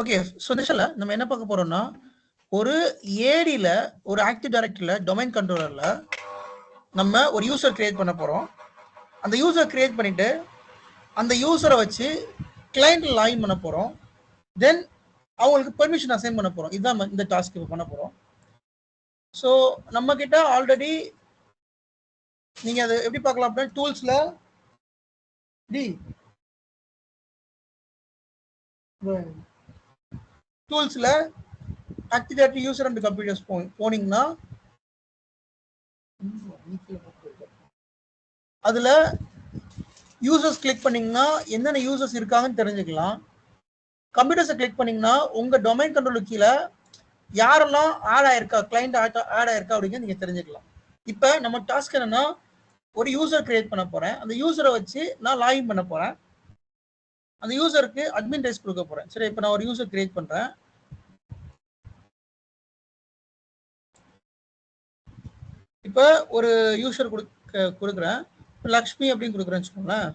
Okay so நிஷல்ல நம்ம என்ன பார்க்க போறோம்னா ஒரு ஏடியில் ஒரு ஆக்டிவ் டைரக்டரியில் டொமைன் கண்ட்ரோலரில் நம்ம ஒரு யூசர் கிரியேட் பண்ண போகிறோம் அந்த யூசர் கிரியேட் பண்ணிவிட்டு அந்த யூசரை வச்சு கிளைண்ட் லாயின் பண்ண போகிறோம் தென் அவங்களுக்கு பெர்மிஷன் அசைன் பண்ண போகிறோம் இதுதான் இந்த டாஸ்க் இப்போ பண்ண போகிறோம் ஸோ நம்மக்கிட்ட ஆல்ரெடி நீங்கள் அதை எப்படி பார்க்கலாம் அப்படின்னா டூல்ஸில் டி டூல்ஸில் ஆக்டிவேட் யூசர் அண்ட் கம்ப்யூட்டர்ஸ் போ போனீங்கன்னா அதில் யூசர்ஸ் கிளிக் பண்ணிங்கன்னா என்னென்ன யூசர்ஸ் இருக்காங்கன்னு தெரிஞ்சுக்கலாம். கம்ப்யூட்டர்ஸை கிளிக் பண்ணிங்கன்னா உங்கள் டொமைன் கண்ட்ரோல் கீழே யாரெல்லாம் ஆட் ஆயிருக்கா கிளைண்ட் ஆட் ஆட் ஆயிருக்கா அப்படிங்கிறது நீங்கள் தெரிஞ்சுக்கலாம். இப்போ நம்ம டாஸ்க் என்னென்னா ஒரு யூசர் கிரியேட் பண்ண போகிறேன் அந்த யூசரை வச்சு நான் லாகின் பண்ண போகிறேன் அந்த யூசருக்கு அட்மின் ரைஸ் கொடுக்க போகிறேன் சரி இப்போ நான் ஒரு யூசர் கிரியேட் பண்ணுறேன் இப்போ ஒரு யூஷர் கொடுக்க கொடுக்குறேன். இப்போ லக்ஷ்மி அப்படின்னு கொடுக்குறேன்னு வச்சுக்கோங்களேன்.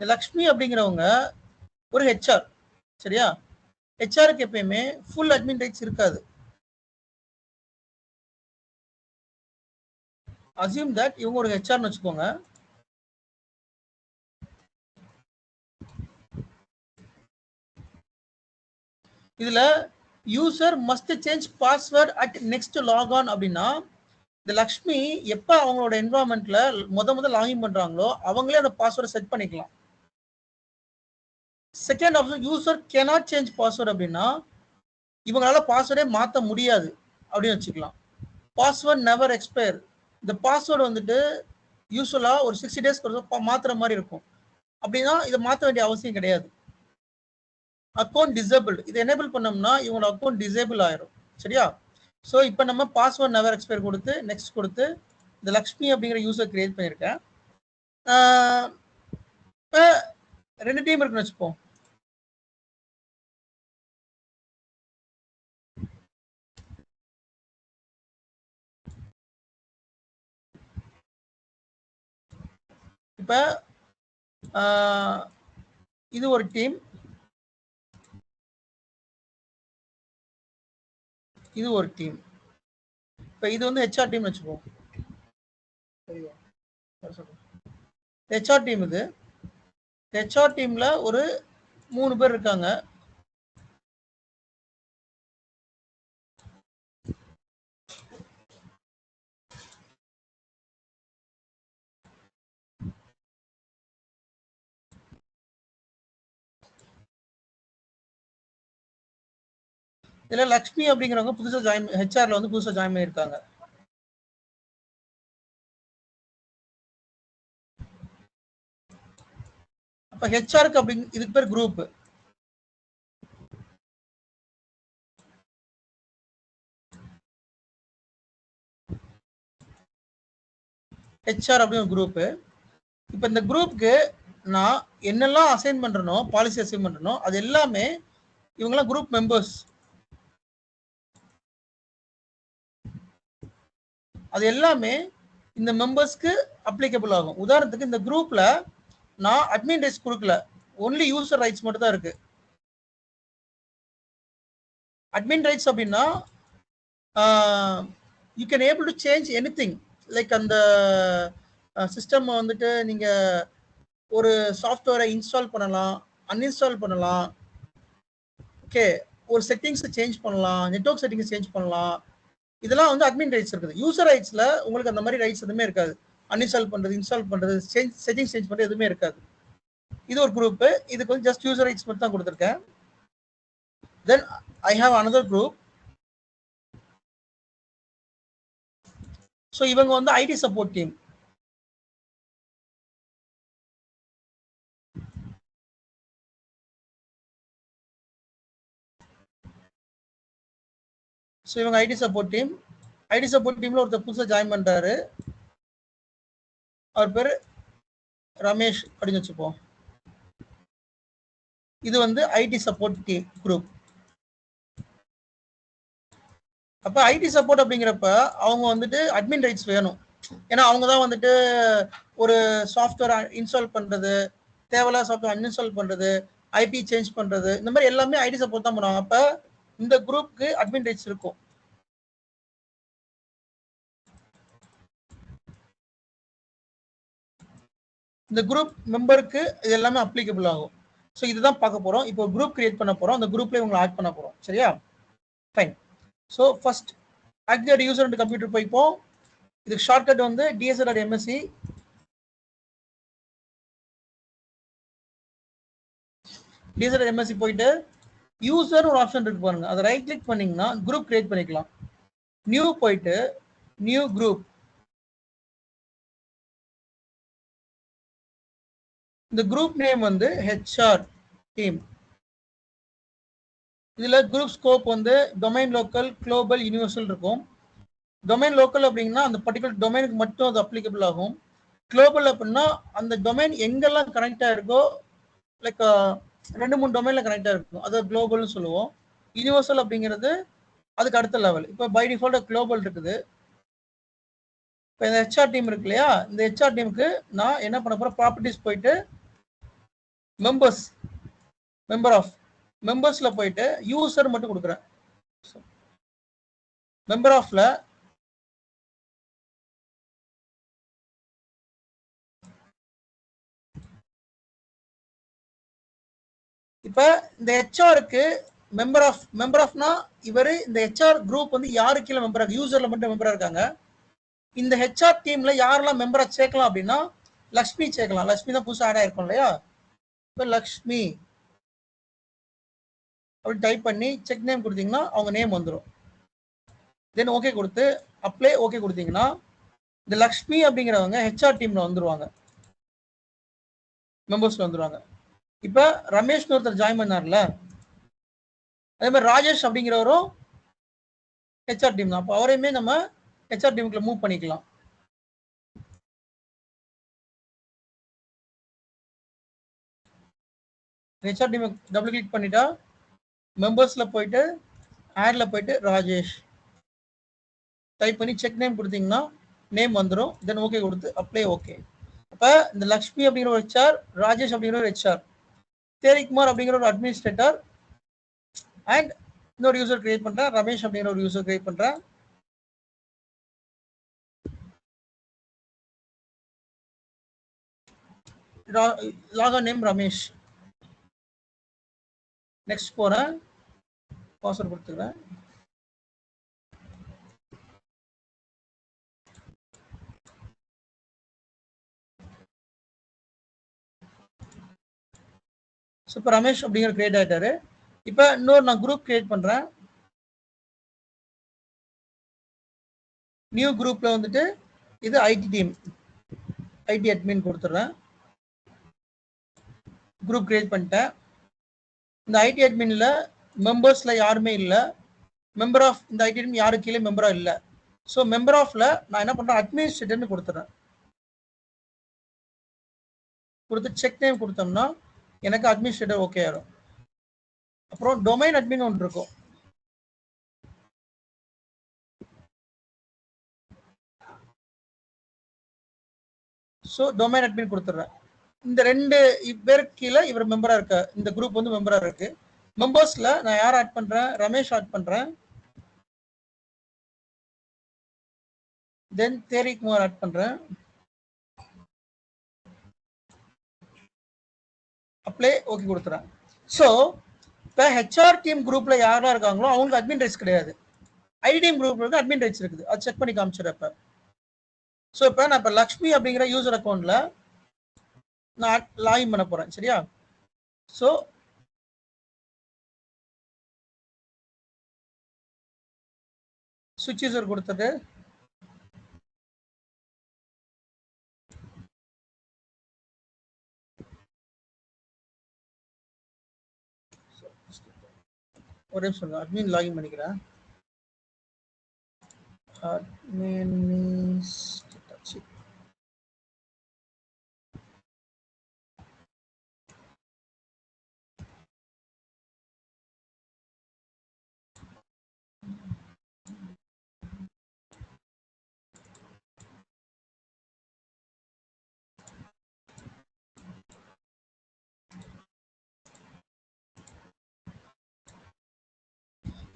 லக்ஷ்மி அப்படிங்கிறவங்க ஒரு ஹெச்ஆர் சரியா? ஹெச்ஆருக்கு எப்பயுமே ஃபுல் அட்மின் ரைட்ஸ் இருக்காது. அசியூம் தட் இவங்க ஒரு ஹெச்ஆர்னு வச்சுக்கோங்க. இதுல user must change password at next log on அப்படின்னா இந்த லக்ஷ்மி எப்ப அவங்களோட என்வரான்மெண்ட்ல முத முத லாகின் பண்றாங்களோ அவங்களே அந்த பாஸ்வேர்டை செட் பண்ணிக்கலாம். Second option user cannot change password அப்படின்னா இவங்களால பாஸ்வேர்டே மாற்ற முடியாது அப்படின்னு வச்சுக்கலாம். பாஸ்வேர்ட் நெவர் எக்ஸ்பயர் இந்த பாஸ்வேர்டு வந்துட்டு யூஸ்வலாக ஒரு சிக்ஸ்டி டேஸ்க்கு மாற்றுற மாதிரி இருக்கும். அப்படின்னா இதை மாற்ற வேண்டிய அவசியம் கிடையாது. அக்கௌண்ட் டிசேபிள் இது எனேபிள் பண்ணோம்னா இவங்களோட அக்கௌண்ட் டிசேபிள் ஆயிரும். சரியா? ஸோ இப்போ நம்ம பாஸ்வேர்ட் நவர் எக்ஸ்பயர் கொடுத்து நெக்ஸ்ட் கொடுத்து இந்த லக்ஷ்மி அப்படிங்கிற யூஸர் கிரியேட் பண்ணியிருக்கேன் இப்போ ரெண்டு டீம் இருக்குன்னு வச்சுப்போம். இப்போ இது ஒரு டீம் இது ஒரு டீம் இப்ப இது வந்து ஹெச்ஆர் டீம் வச்சுப்போம் ஹெச்ஆர் டீம் இது. ஹெச்ஆர் டீம்ல ஒரு மூணு பேர் இருக்காங்க. இதுல லக்ஷ்மி அப்படிங்கிறவங்க புதுசா ஜாயின் ஹெச்ஆர்ல வந்து புதுசா ஜாயின் பண்ணியிருக்காங்க. அப்ப ஹெச்ஆருக்கு அப்படிங்க இதுக்கு பேர் குரூப் ஹெச்ஆர் அப்படின்னு ஒரு குரூப் இப்ப இந்த குரூப்புக்கு நான் என்னெல்லாம் அசைன் பண்றனோ பாலிசி அசைன் பண்றனோ அது எல்லாமே இவங்கெல்லாம் குரூப் மெம்பர்ஸ் அது எல்லாமே இந்த மெம்பர்ஸ்க்கு அப்ளிகபிள் ஆகும். உதாரணத்துக்கு இந்த குரூப்ல நான் அட்மின் ரைட்ஸ் கொடுக்கல. ஒன்லி யூசர் ரைட்ஸ் மட்டும் தான் இருக்கு. அட்மின் ரைட்ஸ் அப்படின்னா you can able to change anything like அந்த சிஸ்டம் வந்துட்டு நீங்க ஒரு சாஃப்ட்வேரை இன்ஸ்டால் பண்ணலாம் அன்இன்ஸ்டால் பண்ணலாம். ஓகே ஒரு செட்டிங்ஸ் சேஞ்ச் பண்ணலாம் நெட்ஒர்க் செட்டிங்ஸ் சேஞ்ச் பண்ணலாம். இதெல்லாம் வந்து அட்மின் ரைட்ஸ் இருக்குது. யூசர் ரைட்ஸ்ல உங்களுக்கு அந்த மாதிரி ரைட்ஸ் எதுவுமே இருக்காது. அன்இன்ஸ்டால் பண்றது இன்ஸ்டால் பண்றது சேஞ்ச் செட்டிங் சேஞ்ச் பண்றது எதுவுமே இருக்காது. இது ஒரு குரூப் இதுக்கு வந்து ஜஸ்ட் யூசர் ரைட்ஸ் மட்டும் தான் கொடுத்துருக்கேன். Then I have another group so இவங்க வந்து ஐடி சப்போர்ட் டீம் ஸோ இவங்க IT support team IT support டீம்ல ஒருத்தர் புதுசாக ஜாயின் பண்றாரு. அவர் பேர் ரமேஷ் அப்படின்னு வச்சுப்போம். இது வந்து ஐடி சப்போர்ட் டீம் குரூப் அப்ப ஐடி சப்போர்ட் அப்படிங்கிறப்ப அவங்க வந்துட்டு அட்மின் ரைட்ஸ் வேணும். ஏன்னா அவங்க தான் வந்துட்டு ஒரு சாஃப்ட்வேர் இன்ஸ்டால் பண்றது தேவையில்லாத சாஃப்ட்வேர் அன்இன்ஸ்டால் பண்றது ஐபி சேஞ்ச் பண்றது இந்த மாதிரி எல்லாமே ஐடி சப்போர்ட் தான் பண்ணுவாங்க. அப்ப இந்த குரூப்க்கு அட்மின் ரைட்ஸ் இருக்கும். இந்த குரூப் மெம்பருக்கு இது எல்லாமே அப்ளிகபிள் ஆகும். ஸோ இதுதான் பார்க்க போறோம். இப்போ குரூப் கிரியேட் பண்ண போறோம். அந்த குரூப்ல இவங்களை ஆட் பண்ண போறோம். சரியா? Fine so first activate user and computer போய்ப்போம். இதுக்கு ஷார்ட்கட் வந்து டிஎஸ்எல் எம்எஸ்சி டிஎஸ்எல் எம்எஸ்சி போயிட்டு யூசர் ஒரு ஆப்ஷன் இருக்கு பாருங்க. அதை ரைட் கிளிக் பண்ணீங்கன்னா குரூப் கிரியேட் பண்ணிக்கலாம். நியூ போயிட்டு நியூ குரூப் இந்த குரூப் நேம் வந்து ஹெச்ஆர் டீம் இதுல குரூப் ஸ்கோப் வந்து டொமைன் லோக்கல் குளோபல் யூனிவர்சல் இருக்கும். டொமைன் லோக்கல் அப்படின்னா அந்த பர்டிகுலர் டொமைனுக்கு மட்டும் அது அப்ளிகபிள் ஆகும். குளோபல் அப்படின்னா அந்த டொமைன் எங்கெல்லாம் கனெக்ட் இருக்கோ லைக் ரெண்டு மூணு டொமைன்ல கனெக்டாக இருக்கும். அது குளோபல்னு சொல்லுவோம். யூனிவர்சல் அப்படிங்கிறது அதுக்கு அடுத்த லெவல் இப்போ பை டிஃபால்ட் குளோபல் இருக்குது. இப்போ இந்த ஹெச்ஆர் டீம் இருக்கு இல்லையா? இந்த ஹெச்ஆர் டீமுக்கு நான் என்ன பண்ண போகிறேன் ப்ராப்பர்ட்டிஸ் போயிட்டு மெம்பர்ஸ் மெம்பர் ஆஃப் மெம்பர்ஸ்ல போயிட்டு யூசர் மட்டும் கொடுக்குறேன். மெம்பர் ஆஃப்ல இப்ப இந்த ஹெச்ஆருக்கு மெம்பர் ஆஃப் மெம்பர் ஆஃப்னா இவர் இந்த ஹெச்ஆர் குரூப் வந்து யாரு கீழே மெம்பரா யூசர்ல மட்டும் மெம்பரா இருக்காங்க. இந்த ஹெச்ஆர் டீம்ல யாரெல்லாம் மெம்பரா சேர்க்கலாம் அப்படின்னா லக்ஷ்மி சேர்க்கலாம். லக்ஷ்மி தான் புதுசாக ஆட் ஆயிருக்கும் இல்லையா? இப்போ லக்ஷ்மி அப்படின்னு டைப் பண்ணி செக் நேம் கொடுத்தீங்கன்னா அவங்க நேம் வந்துடும் தென் ஓகே கொடுத்து அப்ளை ஓகே கொடுத்தீங்கன்னா இந்த லக்ஷ்மி அப்படிங்கிறவங்க ஹெச்ஆர் டீம்ல வந்துருவாங்க. மெம்பர்ஸ்ல வந்துருவாங்க. இப்போ ரமேஷ்னு ஒருத்தர் ஜாயின் பண்ணார்ல. அதே மாதிரி ராஜேஷ் அப்படிங்கிறவரும் ஹெச்ஆர் டீம் தான். அப்போ அவரையுமே நம்ம ஹெச்ஆர் டீமுக்குள்ள மூவ் பண்ணிக்கலாம். ஹெச்ஆர் டீம் டபுள் கிளிக் பண்ணிட்டா மெம்பர்ஸ்ல போயிட்டு ஆட்ல போயிட்டு ராஜேஷ். டைப் பண்ணி செக் நேம் கொடுத்தீங்கன்னா நேம் வந்துடும் தென் ஓகே கொடுத்து அப்ளை ஓகே அப்போ இந்த லக்ஷ்மி அப்படிங்கிற ஒரு ஹெச்ஆர் ராஜேஷ் அப்படிங்கிற ஒரு ஹெச்ஆர் தேரிக்குமார் அப்படிங்கிற ஒரு அட்மினிஸ்ட்ரேட்டர் அண்ட் இன்னொரு யூசர் கிரியேட் பண்றேன் ரமேஷ் அப்படிங்கிற ஒரு யூசர் கிரியேட் பண்றேன் லாகர் நேம் ரமேஷ். நெக்ஸ்ட் போறேன். பாஸ்வேர்ட் கொடுத்துக்கிறேன் ஸோ இப்போ ரமேஷ் அப்படிங்கிற கிரியேட் ஆகிட்டாரு இப்போ இன்னொரு நான் குரூப் கிரியேட் பண்ணுறேன் நியூ குரூப்பில் வந்துட்டு இது ஐடி டீம் ஐடி அட்மின் கொடுத்துட்றேன் குரூப் கிரியேட் பண்ணிட்டேன். இந்த ஐடி அட்மினில் மெம்பர்ஸில் யாருமே இல்லை. மெம்பர் ஆஃப் இந்த ஐடி டீம் யாரு கீழே மெம்பராக இல்லை. ஸோ மெம்பர் ஆஃப்ல நான் என்ன பண்ணுறேன் அட்மினிஸ்ட்ரேட்டர்னு கொடுத்துட்றேன் கொடுத்து செக் நேம் கொடுத்தோம்னா எனக்கு அட்மினிஸ்ட்ரேட்டர் ஓகே ஆயிடும் அப்புறம் டொமைன் அட்மின் ஒன்று இருக்கும். ஸோ டொமைன் அட்மின் கொடுத்துட்றேன் இந்த ரெண்டு பேர் கீழே இவர் மெம்பராக இருக்க இந்த குரூப் வந்து மெம்பரா இருக்கு. மெம்பர்ஸில் நான் யார் ஆட் பண்றேன்? ரமேஷ் ஆட் பண்றேன். தென் தேரிக்குமார் ஆட் பண்றேன். அப்ளை ஓகே கொடுத்துறாங்க ஸோ இப்போ ஹெச்ஆர் டீம் குரூப்ல யாரெல்லாம் இருக்காங்களோ அவங்களுக்கு அட்மின் ரைட்ஸ் கிடையாது. ஐடி குரூப் இருக்கு அட்மின் ரைட்ஸ் இருக்குது. அது செக் பண்ணி காமிச்சிடுறேன் ஸோ இப்போ நான் இப்போ லக்ஷ்மி அப்படிங்கிற யூசர் அக்கௌண்ட்டில் நான் லாகின் பண்ண போறேன் சரியா? ஸோ சுவிட்ச் யூசர் கொடுத்துட்டு ஒரே நிமிஷம் அட்மின் லாகின் பண்ணிக்கிறேன். அட்மினிஸ்ட்ரேட்டர்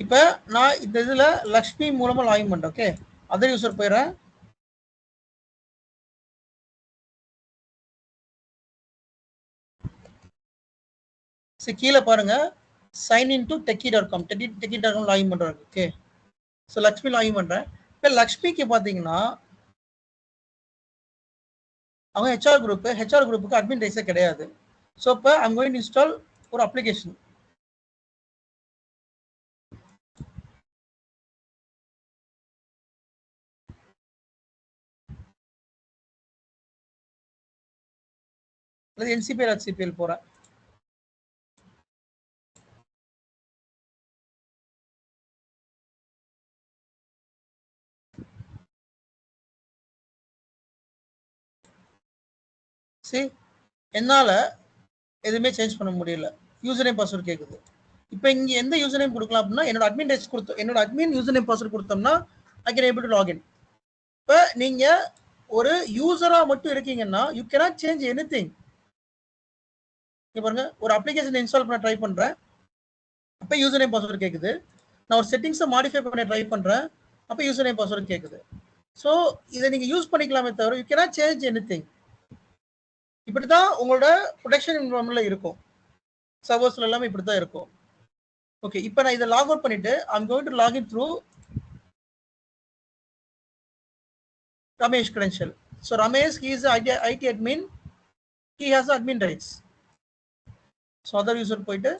இப்போ நான் இந்த இதில் லக்ஷ்மி மூலமாக லாகின் பண்ணுறேன் ஓகே அதர் யூசர் போயிடுறேன். சரி கீழே பாருங்க. Sign in to techie dot com techie techie dot com login பண்ணுறாங்க ஓகே ஸோ லக்ஷ்மி லாகின் பண்ணுறேன் இப்போ லக்ஷ்மிக்கு பார்த்தீங்கன்னா அவங்க ஹெச்ஆர் குரூப்பு ஹெச்ஆர் குரூப்புக்கு அட்மின் ரைஸே கிடையாது. ஸோ இப்போ ஐம் கோயிங் இன்ஸ்டால் ஒரு அப்ளிகேஷன் அல்லது என்சிபிஎல் ஹெச்சிபிஎல் போகிறேன் சரி என்னால் எதுவுமே சேஞ்ச் பண்ண முடியல. யூசர் நேம் பாஸ்வேர்டு கேட்குது இப்போ இங்கே எந்த யூசர் நேம் கொடுக்கலாம் அப்படின்னா என்னோட அட்மின் டெஸ்ட் கொடுத்தோம் என்னோட அட்மின் யூசர் நேம் பாஸ்வேர்டு கொடுத்தோம்னா I can able to login இப்போ நீங்கள் ஒரு யூசராக மட்டும் இருக்கீங்கன்னா you cannot change anything பாருங்க ஒரு அப்ளிகேஷன் இன்ஸ்டால் பண்ண ட்ரை பண்ணுறேன் அப்போ யூசர் நேம் பாஸ்வேர்டு கேட்குது நான் ஒரு செட்டிங்ஸை மாடிஃபை பண்ண ட்ரை பண்ணுறேன் அப்போ யூசர் நேம் பாஸ்வேர்டு கேட்குது ஸோ இதை நீங்கள் யூஸ் பண்ணிக்கலாமே தவிர you cannot change anything இப்படி தான் உங்களோட ப்ரொடெக்ஷன் என்வரன்மெண்ட்ல இருக்கும். சர்வர்ஸ்ல எல்லாமே இப்படி தான் இருக்கும். ஓகே இப்போ நான் இதை லாக் அவுட் பண்ணிட்டு I'm going to login through Rajesh credential so Rajesh he is IT IT admin he has admin rights so other user போயிட்டு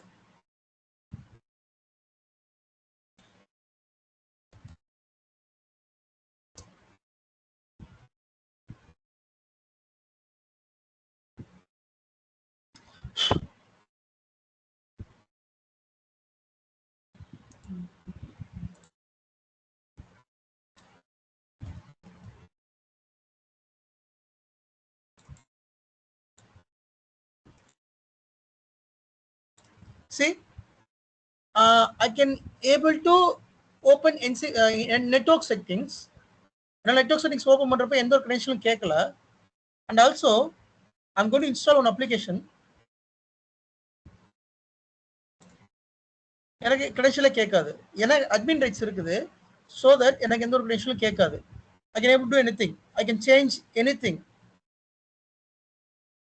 See, uh, I can able to open NC, uh, network settings. And network settings open பண்றப்ப எந்த ஒரு credential கேட்கல and also I'm going to install one application. எனக்கு கிரெடென்ஷியலே கேட்காது ஏன்னா admin rights இருக்குது ஸோ தட் எனக்கு எந்த ஒரு கிரெடென்ஷியலும் கேட்காது I can able to anything I can change anything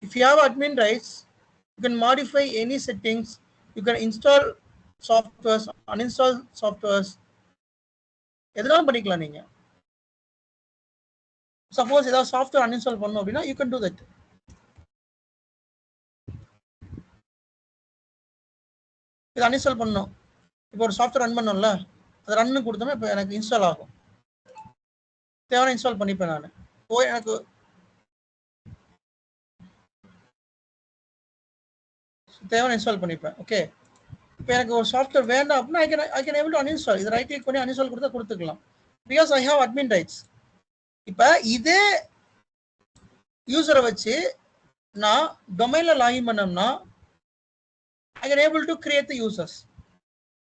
if you have admin rights you can modify any settings you can install softwares uninstall softwares. எதனாலும் பண்ணிக்கலாம் நீங்க. சப்போஸ் ஏதாவது சாஃப்ட்வேர் அன்இன்ஸ்டால் பண்ணணும் அப்படின்னா யூ கேன் டூ தட் இது uninstall பண்ணணும் இப்போ ஒரு சாஃப்ட்வேர் ரன் பண்ணோம்ல அது ரன்னு கொடுத்தோம்னா இப்போ எனக்கு இன்ஸ்டால் ஆகும். தேவையான இன்ஸ்டால் பண்ணிப்பேன் நான். போய் எனக்கு தேவை இன்ஸ்டால் பண்ணிப்பேன். ஓகே இப்போ எனக்கு ஒரு சாஃப்ட்வேர் வேண்டாம் அப்படின்னா I can I can able to uninstall இது ரைட் கிளிக் பண்ணி அன்இன்ஸ்டால் கொடுத்தா கொடுத்துக்கலாம். Because I have admin rights இப்போ இதே யூசரை வச்சு நான் டொமைனில் லாகின் பண்ணோம்னா I can able to create the users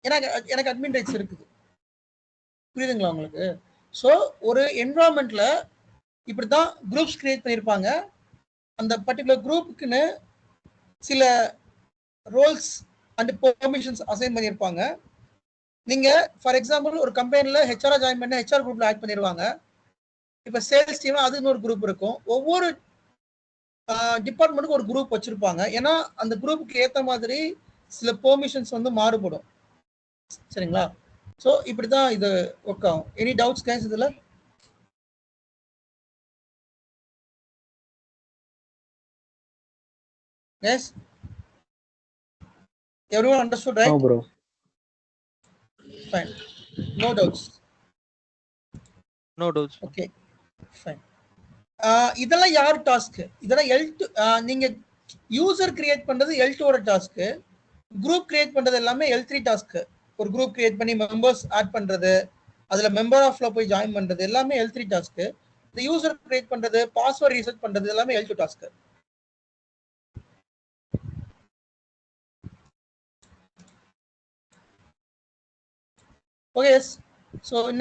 எனக்கு எனக்கு அட்மின் ரைட்ஸ் இருக்குது. புரியுதுங்களா உங்களுக்கு? ஸோ ஒரு என்வரான்மெண்ட்ல இப்படி தான் குரூப்ஸ் கிரியேட் பண்ணியிருப்பாங்க அந்த பர்டிகுலர் குரூப்புக்குன்னு சில ரோல்ஸ் அண்ட் பெர்மிஷன்ஸ் அசைன் பண்ணியிருப்பாங்க நீங்கள் ஃபார் எக்ஸாம்பிள் ஒரு கம்பெனியில் ஹெச்ஆர் ஜாயின் பண்ண ஹெச்ஆர் குரூப்ல ஆட் பண்ணிடுவாங்க இப்போ சேல்ஸ் டீம் அது இன்னொரு குரூப் இருக்கும். ஒவ்வொரு டிபார்ட்மெண்ட்டுக்கு ஒரு குரூப் வச்சுருப்பாங்க. ஏன்னா அந்த குரூப்புக்கு ஏற்ற மாதிரி சில பெர்மிஷன்ஸ் வந்து மாறுபடும். சரிங்களா? ஸோ இப்படி தான் இது ஒர்க் ஆகும். எனி டவுட்ஸ் கேஸ் இதில்? Yes everyone understood right? Oh, bro. fine. No doubts. No doubts. Okay fine இதெல்லாம் யார் டாஸ்க் இதெல்லாம் எல் டூ நீங்க யூசர் கிரியேட் பண்றது எல் டூவோட டாஸ்க் குரூப் கிரியேட் பண்றது எல்லாமே எல் த்ரீ டாஸ்க் ஒரு குரூப் கிரியேட் பண்ணி மெம்பர்ஸ் ஆட் பண்றது அதுல மெம்பர் ஆஃப்ல போய் ஜாயின் பண்றது எல்லாமே எல் த்ரீ டாஸ்க் இந்த யூசர் கிரியேட் பண்றது பாஸ்வேர்ட் ரீசெட் பண்றது எல்லாமே L two task okay yes so